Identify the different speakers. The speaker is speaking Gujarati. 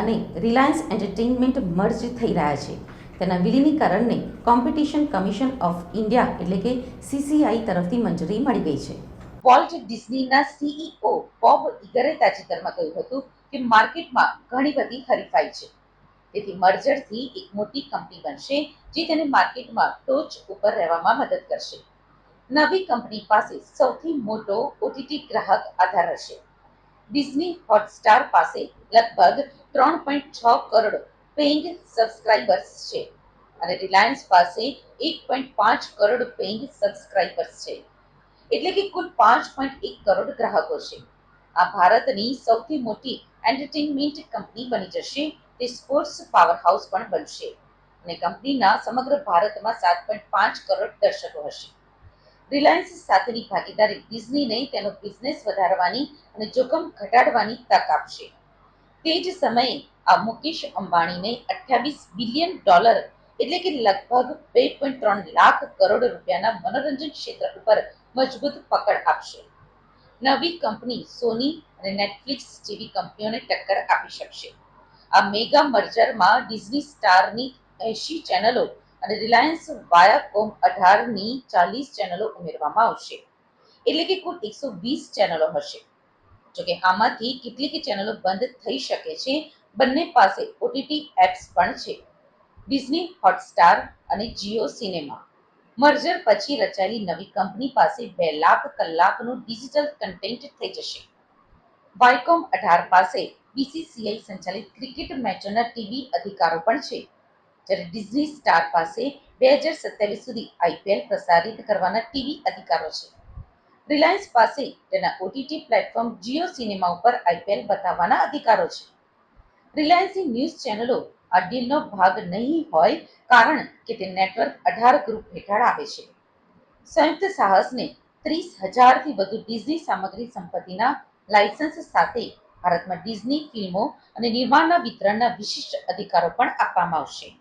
Speaker 1: અને રિલાયન્સ એન્ટરટેઇનમેન્ટ મર્જ થઈ રહ્યા છે. તેના વિલીનીકરણને કોમ્પિટિશન કમિશન ઓફ ઇન્ડિયા એટલે કે સીસીઆઈ તરફથી મંજૂરી મળી ગઈ છે. વોલ્ટ ડિઝનીના સીઈઓ બોબ ઇગરે તાજેતરમાં કહ્યું હતું કે માર્કેટમાં ઘણી બધી હરીફાઈ છે. તેથી મર્જરથી એક મોટી કંપની બનશે જે તેને માર્કેટમાં ટોચ ઉપર રહેવામાં મદદ કરશે. નવી કંપની પાસે સૌથી મોટો ઓટીટી ગ્રાહક આધાર હશે. ડિઝની હોટસ્ટાર પાસે લગભગ ત્રણ પોઈન્ટ છ કરોડ પેઇંગ સબસ્ક્રાઇબર્સ છે. અને રિલાયન્સ પાસે એક પોઈન્ટ પાંચ કરોડ પેઇંગ સબસ્ક્રાઇબર્સ છે. એટલે કે કુલ પાંચ પોઈન્ટ એક કરોડ ગ્રાહકો છે. આ ભારતની સૌથી મોટી એન્ટરટેઇનમેન્ટ કંપની બની જશે. તે સ્પોર્ટ્સ પાવરહાઉસ પણ બનશે. અને કંપનીના સમગ્ર ભારતમાં સાત પોઈન્ટ પાંચ કરોડ દર્શકો હશે. રિલાયન્સ સાથેની ભાગીદારી ડિઝનીને તેનો બિઝનેસ વધારવાની અને જોખમ ઘટાડવાની તક આપશે. તે જ સમયે આ મુકેશ અંબાણીને અઠ્યાવીસ બિલિયન ડોલર એટલે કે લગભગ બે પોઈન્ટ ત્રણ લાખ કરોડ રૂપિયાના મનોરંજન ક્ષેત્ર ઉપર મજબૂત પકડ આપશે. નવી કંપની સોની અને નેટફ્લિક્સ જેવી કંપનીઓને ટક્કર આપી શકશે. આ મેગા મર્જરમાં ડિઝની સ્ટારની એંશી ચેનલો અને રિલાયન્સ વાયાકોમ અઢારની ચાલીસ ચેનલો ઉમેરવામાં આવશે. એટલે કે કુલ એકસો વીસ ચેનલો હશે. જોકે આમાંથી કેટલીક ચેનલો બંધ થઈ શકે છે. બંને પાસે ઓટીટી એપ્સ પણ છે. ડિઝની હોટસ્ટાર અને જીઓ સિનેમા. મર્જર પછી રચાયેલી નવી કંપની પાસે બે લાખ કલાકનું ડિજિટલ કન્ટેન્ટ થઈ જશે. વાયકોમ અઢાર પાસે બીસીસીઆઈ સંચાલિત ક્રિકેટ મેચોના ટીવી અધિકારો પણ છે. જ્યારે ડિઝની સ્ટાર પાસે બે હજાર સત્યાવીસ સુધી આઈપીએલ પ્રસારિત કરવાના ટીવી અધિકારો છે. રિલાયન્સ પાસે તેના ઓટીટી પ્લેટફોર્મ જીઓ સિનેમા ઉપર આઈપીએલ બતાવવાના અધિકારો છે. રિલાયન્સની ન્યૂઝ ચેનલો આ ડીલનો ભાગ નહીં હોય કારણ કે તે નેટવર્ક અઢાર ગ્રુપ હેઠળ આવે છે. સંયુક્ત સાહસને ત્રીસ હજારથી વધુ ડિઝની સામગ્રી સંપત્તિના લાયસન્સ સાથે ભારતમાં ડિઝની ફિલ્મો અને નિર્માણના વિતરણના વિશિષ્ટ અધિકારો પણ આપવામાં આવશે.